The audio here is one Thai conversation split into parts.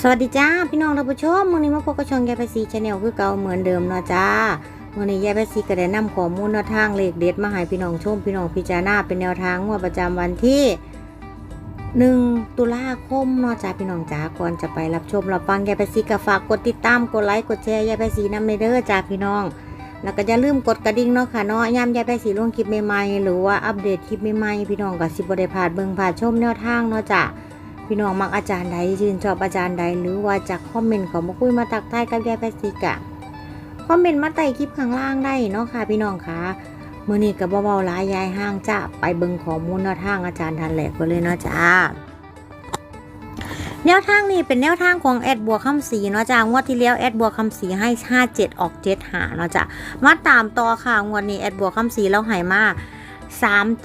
สวัสดีจ้าพี่น้องท่านผู้ชมมื่อนี้มาพบกับช่องยายไปซีชาแนลคือเก่าเหมือนเดิมเนาะจ้ามื่อนี้ยายไปซีก็ได้นำข้อมูลแนวทางเลขเด็ดมาให้พี่น้องชมพี่น้องพิจารณาเป็นแนวทางงวดประจำวันที่หนึ่งตุลาคมเนาะจ้าพี่น้องจ้าก่อนจะไปรับชมรับฟังยายไปซีก็ฝากกดติดตามกดไลค์กดแชร์ยายไปซีนำในเด้อจ้าพี่น้อง แล้วก็อย่าลืมกดกระดิ่งเนาะค่ะเนาะย้ำยายไปสีลงคลิปใหม่ๆหรือว่าอัปเดตคลิปใหม่ๆพี่น้องก็สิบได้พลาดเบิ่งพลาดชมแนวทางเนาะจ้ะ พี่น้องมักอาจารย์ใดชื่นชอบอาจารย์ใด หรือว่าจากคอมเมนต์เขามาคุยมาตักทายกับยายไปสีกะคอมเมนต์มาใต้คลิปข้างล่างได้เนาะค่ะ พี่น้องค่ะมื้อนี้ก็เบาๆหลายยายห้างจ้ะไปเบิ่งข้อมูลแนวทางอาจารย์ทันแหลกไปเลยเนาะจ้าแนวทางนี้เป็นแนวทางของแอดบัวคำศรีเนาะจ้างวดที่แล้วแอดบัวคำศรีให้ 57 ออก 7 หาเนาะจ้ะมาตามต่อค่ะงวดนี้แอดบัวคำศรีแล้วใหายมา3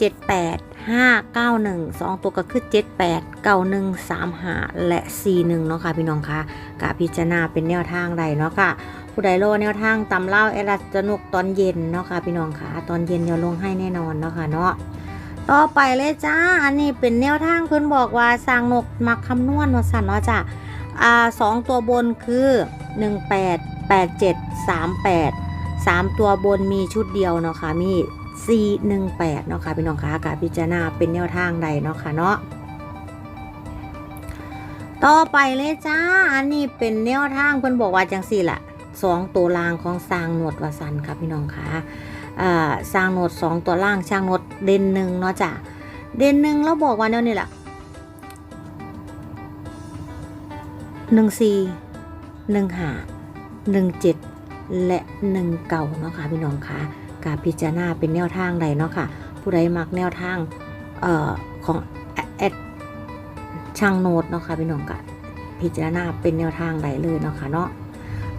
5 9 1 2 ตัวก็คือ 7 8 9 1 3 5 และ 4 1 เนาะค่ะพี่น้องค่ะกะพิจารณาเป็นแนวทางใดเนาะค่ะ ผู้ใดโลแนวทางตำเล่าแอดรัสนุกตอนเย็นเนาะค่ะพี่น้องค่ะ ตอนเย็นเดี๋ยวลงให้แน่นอนเนาะค่ะเนาะต่อไปเลยจ้า อันนี้เป็นแนวทางเพิ่นบอกว่าสร้างนกมักคำนวณว่าสั่นเนาะจ้ะอ่าสองตัวบนคือ 1 8 8 7 3 8 3 ตัวบนมีชุดเดียวเนาะค่ะมี 4 1 8เนาะค่ะพี่น้องคะกาพิจารณาเป็นแนวทางใดเนาะค่ะเนาะต่อไปเลยจ้า อันนี้เป็นแนวทางเพิ่นบอกว่าจังสี่แหละสองตัวรางของสร้างหนวดวสันค่ะพี่น้องคะอ่าสร้างโนวดสองตัวล่างช่างโนวดเด่นหนึ่งเนาะจ้ะเด่นหนึ่งเราบอกว่าเนี่ยนี่แหละหนึ่งสี่หนึ่งห้าหนึ่งเจ็ดและหนึ่งเก่าเนาะค่ะพี่น้องคะ กาพิจารณาเป็นแนวทางใดเนาะค่ะ ผู้ใดมักแนวทางเอ่อของแอดช่างโนดเนาะค่ะพี่น้องกะพิจารณาเป็นแนวทางใดเลยเนาะค่ะเนาะ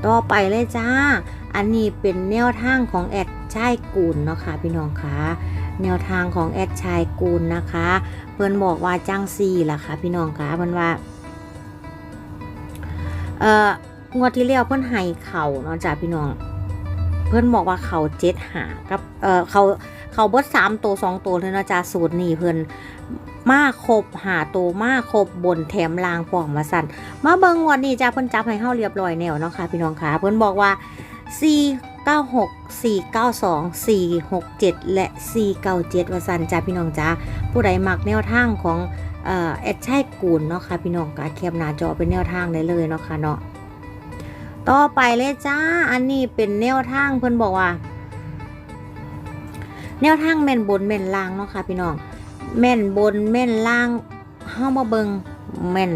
ต่อไปเลยจ้า อันนี้เป็นแนวทางของแอดชายกูลเนาะค่ะพี่น้องคะแนวทางของแอดชายกูลนะคะ เพื่อนบอกว่าจังซีล่ะค่ะพี่น้องคะเพื่อนว่าเอ่องวดที่แล้วเพื่อนให้เข่าเนาะจ้ะพี่น้อง เพื่อนบอกว่าเขาเจ็ดหากับเออเขาเขาเบดสามตัวสองตัวเลยนะจ้ะสูตรนี้เพื่อนมาครบหาตัวมาครบบนแถมลางปองมาสั่นมาเบิงงวันนี้จ้าเพิ่อนจับให้เฮาเรียบร้อยแนวเนาะค่ะพี่น้องค่ะเพิ่อนบอกว่า496 492 467และ497ว่าซั่นจ้าพี่น้องจ้าผู้ใดมักแนวทางของเออแอดชัยกูลเนาะค่ะพี่น้องก็แคปหน้าจอเป็นแนวทางได้เลยเนาะค่ะเนาะ ต่อไปเลยจ้า อันนี้เป็นแนวทางเพิ่นบอกว่า แนวทางแม่นบนแม่นล่างเนาะค่ะพี่น้อง แม่นบนแม่นล่างเฮามาเบิงแม่น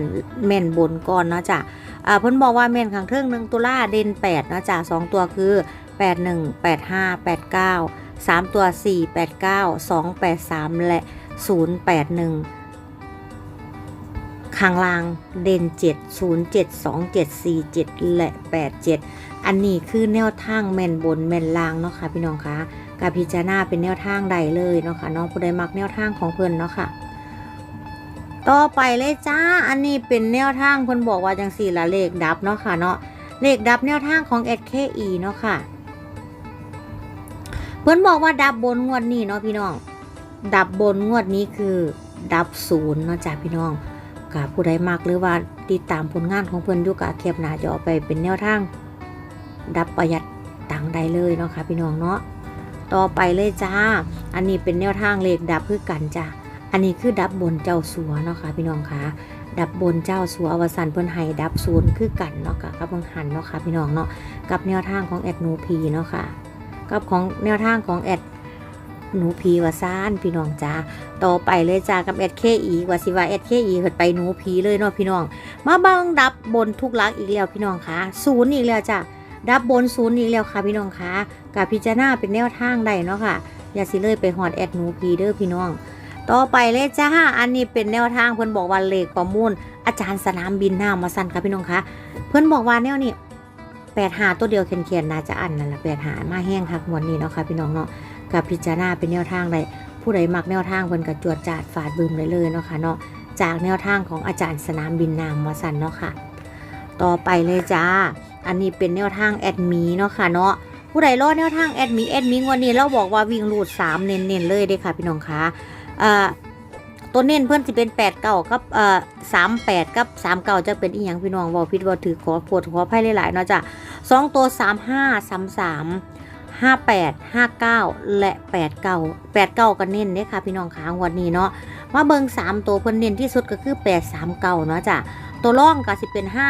แม่นบนก่อนเนาะจ้ะอ่าเพิ่นบอกว่าแม่นข้างเทิงหนึ่งตุลาเด่นแปดเนาะจ้ะสองตัวคือแปดหนึ่งแปดห้าแปดเก้าสามตัวสี่แปดเก้าสองแปดสามและศูนย์แปดหนึ่ง ข้างล่างเด่นเจ็ดศูนย์เจ็ดสองเจ็ดสี่เจ็ดและแปดเจ็ดอันนี้คือแนวทางแม่นบนแม่นล่างเนาะค่ะพี่น้องคะกาพิจารณาเป็นแนวทางใดเลยเนาะค่ะเนาะผู้ใดมักแนวทางของเพิ่อนเนาะค่ะต่อไปเลยจ้า อันนี้เป็นแนวทางเพิ่นบอกว่าจังสี่ละเลขดับเนาะค่ะเนาะเลขดับแนวทางของ SKE เนาะค่ะ เพิ่อนบอกว่าดับบนงวดนี้เนาะพี่น้อง ดับบนงวดนี้คือดับศูนย์เนาะจ้าพี่น้อง กับผู้ใดมักหรือว่าติดตามผลงานของเพิ่อนอยู่กับเคียบหน้าจอไปเป็นแนวทาง ดับประหยัดตังค์ได้เลยเนาะค่ะพี่น้องเนาะต่อไปเลยจ้า อันนี้เป็นแนวทางเลขดับคือกันจ้าอันนี้คือดับบนเจ้าสัวเนาะค่ะพี่น้องคะดับบนเจ้าสัวอวสันเพิ่อนให้ดับศูนย์คือกันเนาะค่ะกับเบิ่งหันเนาะค่ะพี่น้องเนาะกับแนวทางของแอดนูพีเนาะค่ะกับของแนวทางของแอด หนูพีว่าซ่านพี่น้องจ้าต่อไปเลยจ้ากับแอดเคอีว่าสิว่าแอดเคอีเพิ่นไปหนูพีเลยเนาะพี่น้อง มาบิ่งดับบนทุกลักอีกแล้วพี่น้องคะศูนย์อีกแล้วจ้าดับบนศูนย์อีกแล้วค่ะพี่น้องคะกับพิจารณาเป็นแนวทางใดเนาะค่ะ อย่าสิเลยไปฮอดแอดหนูพีเด้อพี่น้อง ต่อไปเลยจ้าอันนี้เป็นแนวทางเพื่อนบอกว่าเลขประมูลอาจารย์สนามบินหน้ามาสั่นค่ะพี่น้องคะเพื่อนบอกว่าแนวนี้แปดหาตัวเดียวเขียนๆน่าจะอันนั่นแหละแปดหามาแห้งคักงวันนี้เนาะค่ะพี่น้องเนาะ กับพิจารณาเป็นแนวทางใดผู้ใดมักแนวทางเพิ่นกับจวดจาดฝาดบึมเลยเลยเนาะค่ะเนาะจากแนวทางของอาจารย์สนามบินนามมาสันเนาะค่ะ ต่อไปเลยจ้า อันนี้เป็นแนวทางแอดมีเนาะค่ะเนาะผู้ใดรอดแนวทางแอดมีแอดมีวันนี้เราบอกว่าวิ่งรูดสามเน้นๆเลยเด้ค่ะพี่น้องคะเอ่อตัวเน้นเพื่อนสิเป็นแปดเก้ากับเอ่อสามแปดกับสามเก้าจะเป็นอีหยังพี่น้องเว่าผิดว่าถือขอปวดขอไพ่หลายๆเนาะจ้ะสองตัวสามห้าสามสาม ห้าแปดห้าเก้าและแปดเก้าแปดเก้าก็เน้นเนี่ยค่ะพี่น้องขางวันนี้เนาะมาเบิงสามตัวเพิ่นเน้นที่สุดก็คือแปดสามเก้าเนาะจ้ะตัวร่องก็สิเป็นห้า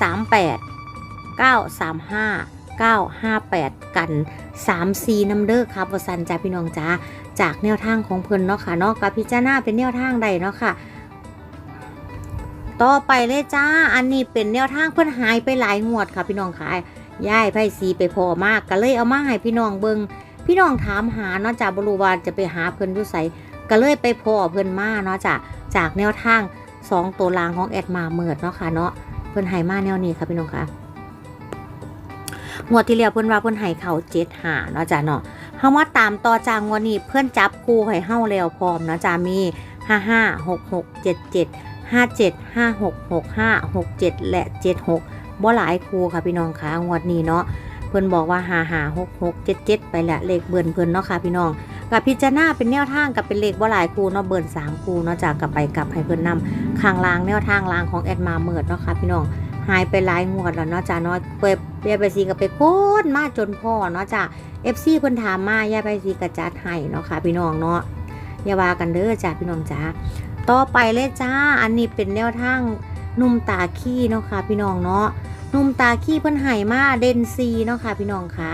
สามแปดเก้าสามห้าเก้าห้าแปดกันสามซีน้ำเด้อครับวสันจ้าพี่น้องจ้าจากแนวทางของเพิ่นเนาะค่ะเนาะกับพิจารณาเป็นแนวทางใดเนาะค่ะต่อไปเลยจ้า อันนี้เป็นแนวทางเพิ่นหายไปหลายงวดค่ะพี่น้องค่ะ ย่ายไพ่สีไปพอมากก็เลยเอามาให้พี่น้องเบิงพี่น้องถามหาเนาะจากบรูวาจะไปหาเพิ่นอยู่ไสก็เลยไปพอเพิ่นมาเนาะจ้ะจากแนวทางสองตัวลางของแอดมาเมิดเนาะค่ะเนาะเพิ่นใหายมาแนวนี้ค่ะพี่น้องค่ะงวดที่แล้วเพิ่นว่าเพิ่นใหายเขาเจ็ดหาเนาะจ้ะเนาะเฮามาตามต่อจางวันนี้เพื่อนจับคู่ให้เฮาแล้วพร้อมนะจ๊ะมี55 66 77 57 56 65 67และ76 บ่หลายครูค่ะพี่น้องคะงวดนี้เนาะเพิ่อนบอกว่า55 66 77ไปและเลขเบิ่นเพิ่อนเนาะค่ะพี่น้องกับพิจารณาเป็นแนวทางกับเป็นเลขบ่หลายครูเนาะเบิ่น3คู่เนาะจากกลับไปกลับให้เพิ่นนำข้างล่างแนวทางล่างของแอดมาเมิดเนาะค่ะพี่น้องหายไปหลายงวดแล้วเนาะจ้าเนาะเปิดเปียไปซีก็ไปโคตรมาจนพ่อเนาะจ้า FC เพิ่นถามมาอย่ไปสิกระจัดให้เนาะค่ะพี่น้องเนาะอย่าว่ากันเด้อจ้าพี่น้องจ้าต่อไปเลยจ้าอันนี้เป็นแนวทางนุ่มตาขี้เนาะค่ะพี่น้องเนาะ นุ่มตาขี้เพิ่นให้มาเดนซีเนาะค่ะพี่น้องค่ะ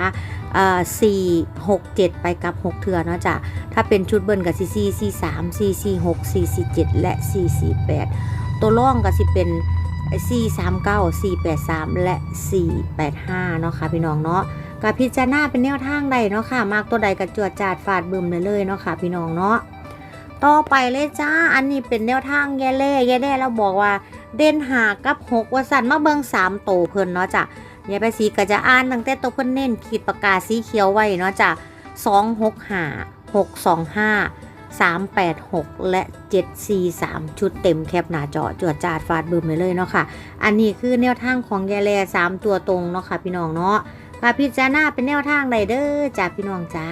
เอ่อสี่หกเจ็ดไปกับหกเถื่อเนาะจ้ะถ้าเป็นชุดเบิ้ลกับซีซีซีสามซีซีหกซีซีเจ็ดและซีซีแปดตัวร่องก็สิเป็นซีสามเก้าสี่แปดสามและสี่แปดห้าเนาะค่ะพี่น้องเนาะกับพิจารณาเป็นแนวทางใดเนาะค่ะ มากตัวใดกับจวดจาดฟาดบึมเลยเลยเนาะค่ะพี่น้องเนาะต่อไปเลยจ้าอันนี้เป็นแนวทางแย่เล่แย่เล่เราบอกว่า เด่นหากับหกวสันมาเบิงสามโตเพิ่นเนาะจ้ะยายไปสีก็จะอ่านตั้งแต่ตัวเพิ่นเน้นขีดปากกาสีเขียวไว้เนาะจ้ะสองหกหาหกสองห้าสามแปดหกและเจ็ดสี่สามชุดเต็มแคปหน้าจอจวดจาดฟาดบึมเลยเลยเนาะค่ะ อันนี้คือแนวทางของแย่เล่สามตัวตรงเนาะค่ะพี่น้องเนาะค่ะพิจารณาเป็นแนวทางใดเด้อจ้าพี่น้องจ้า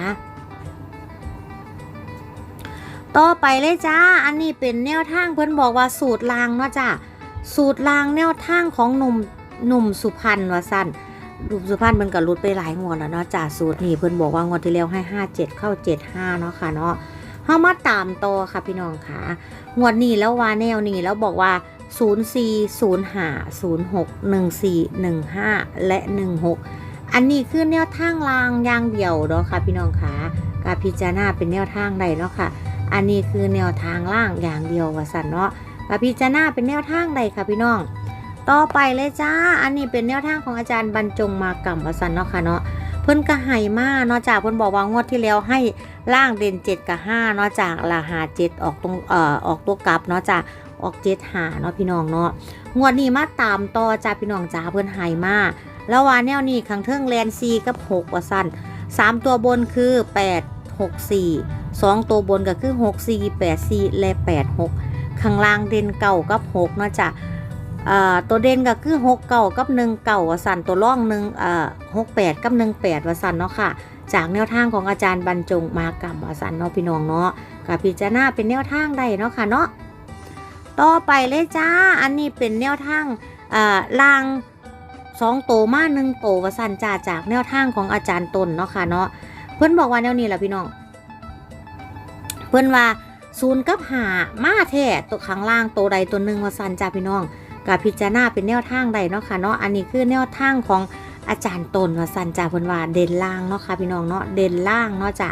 ต่อไปเลยจ้า อันนี้เป็นแนวทางเพิ่นบอกว่าสูตรลางเนาะจ้า สูตรลางแนวทางของหนุ่มหนุ่มสุพรรณว่าสั้นหนุ่มสุพรรณมันก็รุดไปหลายงวดแล้วเนาะจ้าสูตรนี้เพิ่นบอกว่างวดที่แล้วให้57เข้า75เนาะค่ะเนาะเฮามาตามต่อค่ะพี่น้องค่ะงวดนี้แล้วว่าแนวนี้แล้วบอกว่า 04 05 06 14 15 และ 16 อันนี้คือแนวทางรางยางเดียวเนาะค่ะพี่น้องค่ะกาพิจารณาเป็นแนวทางใดเนาะค่ะ อันนี้คือแนวทางล่างอย่างเดียวว่าสันเนาะ กาพิจารณาเป็นแนวทางใดค่ะพี่น้อง ต่อไปเลยจ้า อันนี้เป็นแนวทางของอาจารย์บรรจงมากำว่าสันเนาะค่ะเนาะ เพิ่นก็ให้มากเนาะจากเพิ่นบอกว่างวดที่แล้วให้ล่างเด่น7กับ5เนาะจากละหา7ออกตรงเอ่อออกตัวกลับเนาะจากออก7หาเนาะพี่น้องเนาะ งวดนี้มาตามต่อจ้าพี่น้องจ้าเพิ่นให้มาแล้วว่าแนวนี้ขังเทิงแลนซีกับ6ว่าสั้น3ตัวบนคือ8 6 4 2ตัวบนก็คือ6 4 8 4และ8 6 ข้างล่างเด่นเก่ากับ6เนาะจ้ะตัวเด่นก็คือ6เก่ากับ1เก่าว่าสันตัวร่องหนึ่งเอ่อ6 8กับ1 8ว่าสันเนาะค่ะ จากแนวทางของอาจารย์บรรจงมากรรมว่าสันเนาะพี่น้องเนาะกับพิจารณาเป็นแนวทางได้เนาะค่ะเนาะต่อไปเลยจ้า อันนี้เป็นแนวทางเอ่อล่างสองโตมาหนึ่งโตวสันจ่าจากแนวทางของอาจารย์ตนเนาะค่ะเนาะเพื่อนบอกว่าแนวนี้แหละพี่น้อง เพื่อนว่า ศูนย์กับหามาแท้ตัวข้างล่างโตวใดตัวหนึ่งวสันจ่าพี่น้องกับพิจารณาเป็นแนวทางใดเนาะค่ะเนาะอันนี้คือแนวทางของอาจารย์ตนวสันจ่าเพื่นว่าเด่นล่างเนาะค่ะพี่น้องเนาะเด่นล่างเนาะจ้ะ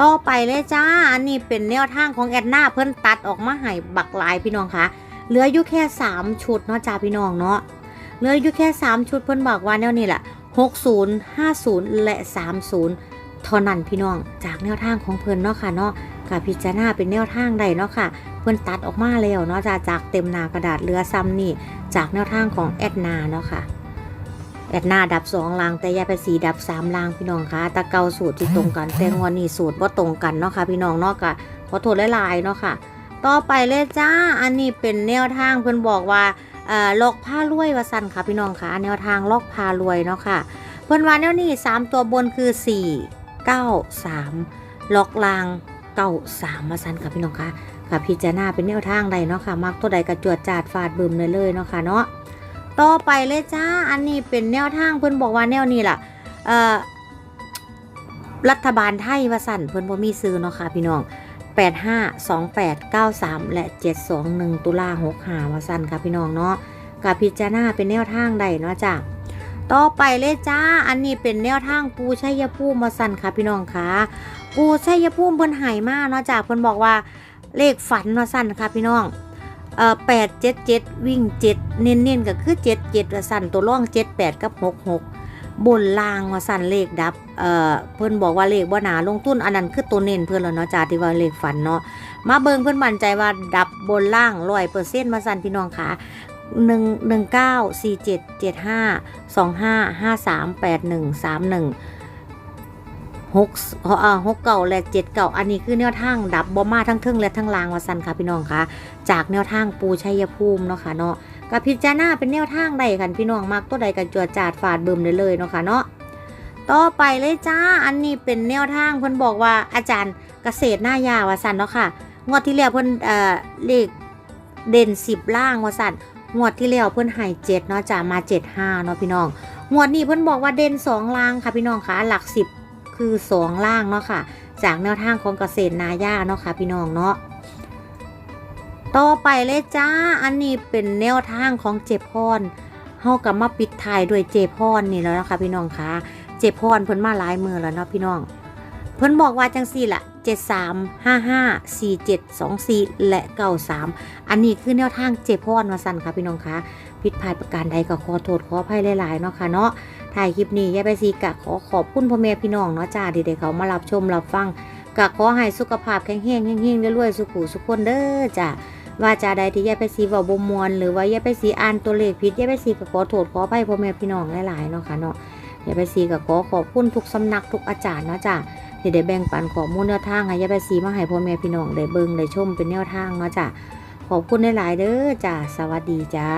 ต่อไปเลยจ้า อันนี้เป็นแนวทางของแอดนาเพื่อนตัดออกมาให้บักลายพี่น้องค่ะเหลืออยู่แค่สามชุดเนาะจ้าพี่น้องเนาะ เหลืออยู่แค่ 3 ชุดเพิ่นบอกว่าแนวนี้แหละ60 50 และ 30เท่านั้นพี่น้อง จากแนวทางของเพิ่นเนาะค่ะเนาะ กับพิจารณาเป็นแนวทางใดเนาะค่ะ เพิ่นตัดออกมาแล้วเนาะจากจากเต็มหนากระดาษเรือซ้ำนี่จากแนวทางของแอดนาเนาะค่ะแอดนาดับสองลางแต่ยาไปสีดับสามลางพี่น้องคะตะเกาสูตรที่ตรงกันแต่งวนนี่สูตรว่าตรงกันเนาะค่ะพี่น้องเนาะกะขอโทษหลายๆเนาะค่ะ ต่อไปเลยจ้าอันนี้เป็นแนวทางเพิ่นบอกว่าเอ่อลอกผ้ารวยว่าสั่นค่ะพี่น้องค่ะแนวทางลอกผ้ารวยเนาะค่ะ เพิ่นว่าแนวนี้สามตัวบนคือ 4 9 3ล็อกลาง เก้าสามมาสันค่ะพี่น้องคะค่ะพิจารณาเป็นแนวทางใดเนาะค่ะ มักตัวใดกระจวดจาดฟาดบึมเลยเลยเนาะค่ะเนาะต่อไปเลยจ้า อันนี้เป็นแนวทางเพิ่อนบอกว่าแนวนี้ล่ะเอ่อรัฐบาลไทยว่าสั่นเพิ่อนบ่มีซื้อเนาะค่ะ พี่น้อง 852893 และ 721 ตุลา65ว่าสั่นค่ะพี่น้องเนาะกับพิจารณาเป็นแนวทางใดเนาะจ้ะต่อไปเลยจ้า อันนี้เป็นแนวทางปูชัยภูมิมาสั่นค่ะพี่น้องค่ะ กูชัยภูมิเพิ่นหายมากเนาะจาเพิ่นบอกว่าเลขฝันเนาะสั้นค่ะพี่น้องเอ่อแปดเจ็ดเจ็ดวิ่งเจ็ดเน้นเน้นก็คือเจ็ดเจ็ดสั้นตัวล่องเจ็ดแปดกับหกหกบนล่างว่าสั้นเลขดับเอ่อเพิ่นบอกว่าเลขบ่หนาลงทุนอันนั้นคือตัวเน้นเพื่อนแล้วเนาะจ่าที่ว่าเลขฝันเนาะมาเบิ่งเพื่อนมั่นใจว่าดับบนล่างร้อยเปอร์เซ็นต์มาสั้นพี่น้องขาหนึ่งหนึ่งเก้าสี่เจ็ดเจ็ดห้าสองห้าห้าสามแปดหนึ่งสามหนึ่ง 1 6เอ่อ6เก่าและ7เก่าอันนี้คือแนวทางดับบ่มาทั้งเทิงและทั้งลางว่าสั่นค่ะพี่น้องคะจากแนวทางปูชัยภูมิเนาะค่ะเนาะกับพิจารณาเป็นแนวทางใดกันพี่น้องมักตัวใดกันจวดจาดฝาดเบึมได้เลยเนาะค่ะเนาะต่อไปเลยจ้าอันนี้เป็นแนวทางเพิ่นบอกว่าอาจารย์เกษตรหน้ายาว่าสันเนาะค่ะงวดที่แล้วเพิ่นเอ่อเลขเด่น10ล่างว่าสันงวดที่แล้วเพิ่นให้7เนาะจ้ามา75เนาะพี่น้องงวดนี้เพิ่นบอกว่าเด่น2ล่างค่ะพี่น้องคะหลัก10 คือ 2 ล่างเนาะค่ะ จากแนวทางของเกษตรนายาเนาะค่ะพี่น้องเนาะต่อไปเลยจ้า อันนี้เป็นแนวทางของเจพรเฮากลับมาปิดท้ายด้วยเจพรนี่แล้วนะคะพี่น้องคะเจพรเพิ่นมาหลายมือแล้วเนาะพี่น้อง เพิ่นบอกว่าจังสี่ละ73 55 47 24 และ 93 อันนี้คือแนวทางเจพรมาสั่นค่ะพี่น้องคะผิดพลาดประการใดก็ขอโทษขออภัยหลายๆเนาะค่ะเนาะ ถ่ายคลิปนี้ยายไปซีกะขอขอบคุณพ่อแม่พี่น้องเนาะจ้าที่ได้เขามารับชมรับฟังกะขอให้สุขภาพแข็งแรงเฮงๆรวยๆสุขุสุขคนเด้อจ้าว่าจาใดที่ยายไปสีว้าบ่มวนหรือว่ายายไปสีอ่านตัวเลขผิดยายไปสีก็ขอโทษขออภัยพ่อแม่พี่น้องหลายๆเนาะค่ะเนาะยายไปสีก็ขอขอบคุณทุกสำนักทุกอาจารย์เนาะจ้ะที่ได้แบ่งปันข้อมูลแนวทางให้ยายไปสีมาให้พ่อแม่พี่น้องได้เบิ่งได้ชมเป็นแนวทางเนาะจ้ะขอบคุณหลายๆเด้อจ้ะสวัสดีจ้า